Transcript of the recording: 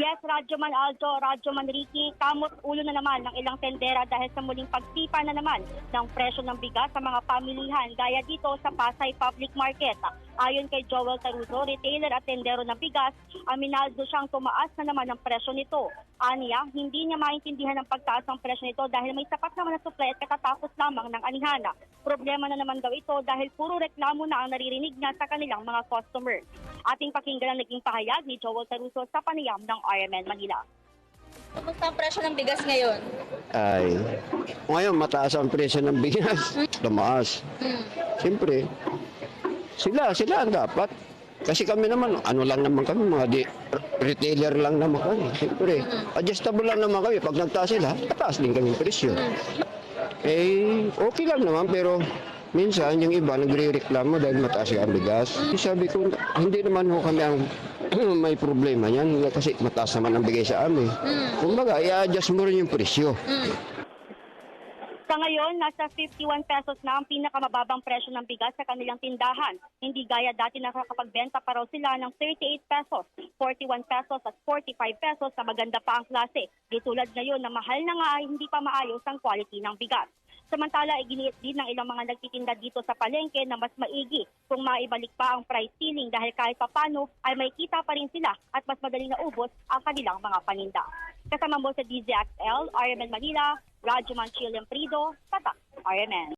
Yes, Radyo Man Aldo, Radyo Man Ricky, kamot ulo na naman ng ilang tendera dahil sa muling pagsipa na naman ng presyo ng bigas sa mga pamilihan gaya dito sa Pasay Public Market. Ayon kay Joel Taruso, retailer at tendero ng bigas, aminaldo siyang tumaas na naman ang presyo nito. Aniya, hindi niya maintindihan ang pagtaas ng presyo nito dahil may sapat naman na supply at katatapos lamang ng anihana. Problema na naman daw ito dahil puro reklamo na ang naririnig niya sa kanilang mga customers. Ating pakinggan ang naging pahayag ni Joel Taruso sa panayam ng RMN Manila. Kumusta ang presyo ng bigas ngayon? ay ngayon mataas ang presyo ng bigas. Tumaas. Siyempre, sila, sila ang dapat. Kasi kami naman, ano lang naman kami, mga di, retailer lang naman kami. Siyempre, adjustable lang naman kami. Pag nagtaas sila, tataas din kami presyo. Eh, okay lang naman, pero minsan yung iba nagre-reklamo dahil mataas ang bigas. Sabi ko, hindi naman ho kami ang may problema yan kasi mataas naman ang bigay sa amin. Kumbaga, i-adjust mo rin yung presyo. Sa ngayon, nasa 51 pesos na ang pinakamababang presyo ng bigas sa kanilang tindahan. Hindi gaya dati nakakapagbenta pa raw sila ng 38 pesos, 41 pesos at 45 pesos sa maganda pa ang klase. Di tulad ngayon na mahal na nga ay hindi pa maayos ang quality ng bigas. Samantala, iginiit din ng ilang mga nagtitinda dito sa palengke na mas maigi kung maibalik pa ang price ceiling dahil kahit papano ay may kita pa rin sila at mas madaling naubos ang kanilang mga paninda. Kasama mo sa DZXL, RMN Manila, Radyo Manchilian Prido, Tatak, RMN.